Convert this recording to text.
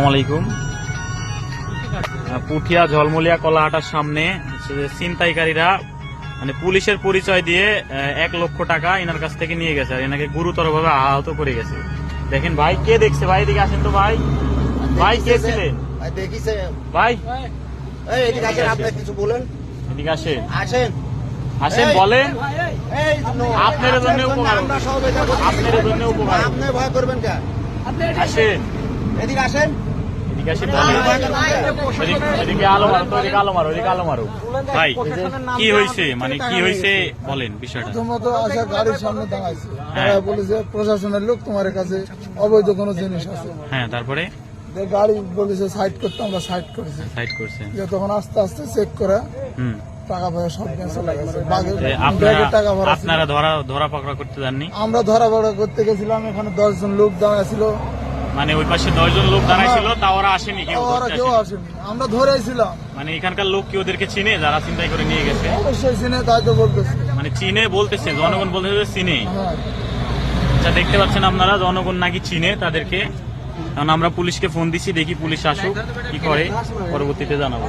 আলাইকুম। পুঠিয়া ঝলমলিয়া কলাহাটার সামনে ছিনতাইকারীরা মানে পুলিশের পরিচয় দিয়ে এক লক্ষ টাকা এনার কাছ থেকে নিয়ে গেছে আর এনাকে গুরুতর ভাবে আহত করে গেছে। দেখেন ভাই কে দেখছে? ভাই এদিকে আসেন তো ভাই। ভাই কে ছিলেন ভাই এদিকে আসেন আপনি কিছু বলেন। এদিকে আসেন। আসেন। আসেন বলেন। আপনার জন্য উপকার। আপনার জন্য উপকার। আপনি ভয় করবেন কে? আসেন। এদিকে আসেন। এদিকে আসেন এদিকে- এদিকে আলো মারো তো এদিকে আলো মারো এদিকে আলো মারো। ভাই কি হয়েছে মানে কি হয়েছে বলেন বিষয়টা। প্রথমত আসা গাড়ির সামনে দাঁড়াইছে। হ্যাঁ। বলেছে প্রশাসনের লোক তোমার কাছে অবৈধ কোনো জিনিস আছে। হ্যাঁ তারপরে? গাড়ি বলেছে সাইড করতে আমরা সাইড করেছি। সাইড করছে। যে তখন আস্তে আস্তে চেক করা হুম। টাকা পয়সা সব নিয়ে চলে গেছে। আপনারা টাকা ভরা আপনারা ধরা ধরা পাকড়া করতে যাননি? আমরা ধরা বড়া করতে গেছিলাম এখানে দশজন লোক দাঁড়া ছিল। মানে ওই পাশে দশজন লোক দাঁড়াইছিল তা ওরা আসেনি কেউ ওরা কেউ আসেনি। আসেনি। আমরা ধরেছিলাম। মানে এখানকার লোক কি ওদেরকে চিনে যারা চিন্তাই করে নিয়ে গেছে? অবশ্যই চিনে তাই তো বলতেছে। মানে চিনে বলতেছে জনগণ বলতেছে চিনে। হ্যাঁ। আচ্ছা দেখতে পাচ্ছেন আপনারা জনগণ নাকি চিনে তাদেরকে। কারণ আমরা পুলিশকে ফোন দিছি দেখি পুলিশ আসুক কি করে পরবর্তীতে জানাব।